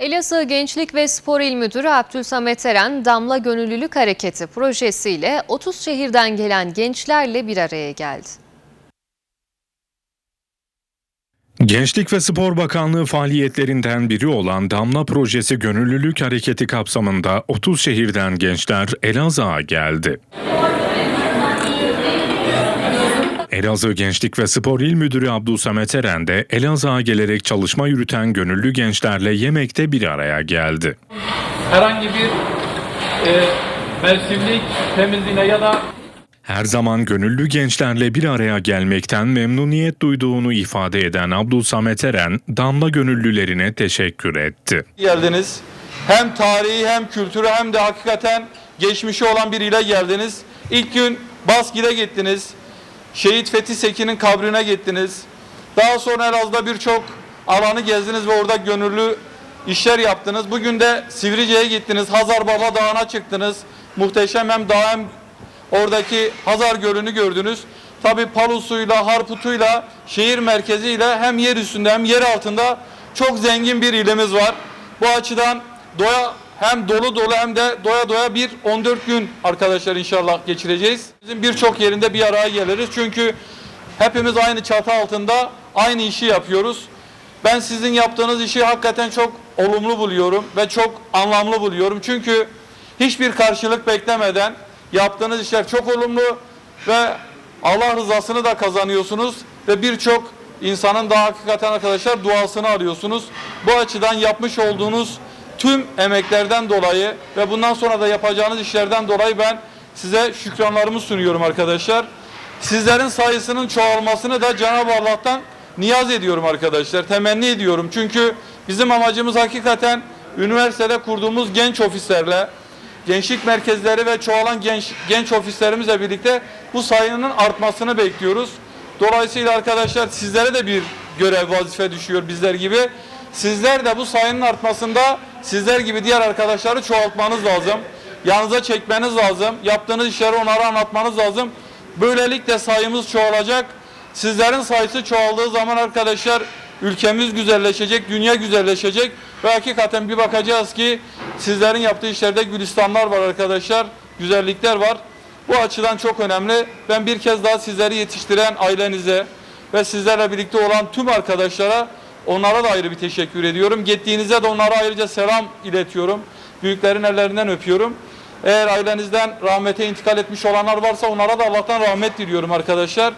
Elazığ Gençlik ve Spor İl Müdürü Abdülsamet Eren, Damla Gönüllülük Hareketi projesiyle 30 şehirden gelen gençlerle bir araya geldi. Gençlik ve Spor Bakanlığı faaliyetlerinden biri olan Damla Projesi Gönüllülük Hareketi kapsamında 30 şehirden gençler Elazığ'a geldi. Elazığ Gençlik ve Spor İl Müdürü Abdülsamet Eren de Elazığ'a gelerek çalışma yürüten gönüllü gençlerle yemekte bir araya geldi. herhangi bir e, mevsimlik temizliğine ya da Her zaman gönüllü gençlerle bir araya gelmekten memnuniyet duyduğunu ifade eden Abdülsamet Eren, Damla gönüllülerine teşekkür etti. geldiniz. Hem tarihi hem kültürü hem de hakikaten geçmişi olan bir ile geldiniz. İlk gün Baski'de gittiniz. Şehit Fethi Sekin'in kabrine gittiniz. Daha sonra Elazığ'da birçok alanı gezdiniz ve orada gönüllü işler yaptınız. Bugün de Sivrice'ye gittiniz. Hazar Baba Dağı'na çıktınız. Muhteşem hem dağ hem oradaki Hazar Gölü'nü gördünüz. Tabi Palus'uyla, Harput'uyla, şehir merkeziyle hem yer üstünde hem yer altında çok zengin bir ilimiz var. Bu açıdan doya hem dolu dolu hem de doya doya bir 14 gün arkadaşlar inşallah geçireceğiz. Bizim birçok yerinde bir araya geliriz. Çünkü hepimiz aynı çatı altında aynı işi yapıyoruz. Ben sizin yaptığınız işi hakikaten çok olumlu buluyorum ve çok anlamlı buluyorum. Çünkü hiçbir karşılık beklemeden yaptığınız işler çok olumlu ve Allah rızasını da kazanıyorsunuz ve birçok insanın da hakikaten arkadaşlar duasını arıyorsunuz. Bu açıdan yapmış olduğunuz tüm emeklerden dolayı ve bundan sonra da yapacağınız işlerden dolayı ben size şükranlarımı sunuyorum arkadaşlar. Sizlerin sayısının çoğalmasını da Cenab-ı Allah'tan niyaz ediyorum arkadaşlar. Temenni ediyorum. Çünkü bizim amacımız hakikaten üniversitede kurduğumuz genç ofislerle, gençlik merkezleri ve çoğalan genç, genç ofislerimizle birlikte bu sayının artmasını bekliyoruz. Dolayısıyla arkadaşlar sizlere de bir görev, vazife düşüyor bizler gibi. Sizler de bu sayının artmasında sizler gibi diğer arkadaşları çoğaltmanız lazım. Yanınıza çekmeniz lazım. Yaptığınız işleri onlara anlatmanız lazım. Böylelikle sayımız çoğalacak. Sizlerin sayısı çoğaldığı zaman arkadaşlar ülkemiz güzelleşecek, dünya güzelleşecek ve hakikaten bir bakacağız ki sizlerin yaptığı işlerde gülistanlar var arkadaşlar, güzellikler var. Bu açıdan çok önemli. Ben bir kez daha sizleri yetiştiren ailenize ve sizlerle birlikte olan tüm arkadaşlara onlara da ayrı bir teşekkür ediyorum. Gittiğinizde de onlara ayrıca selam iletiyorum. Büyüklerin ellerinden öpüyorum. Eğer ailenizden rahmete intikal etmiş olanlar varsa onlara da Allah'tan rahmet diliyorum arkadaşlar.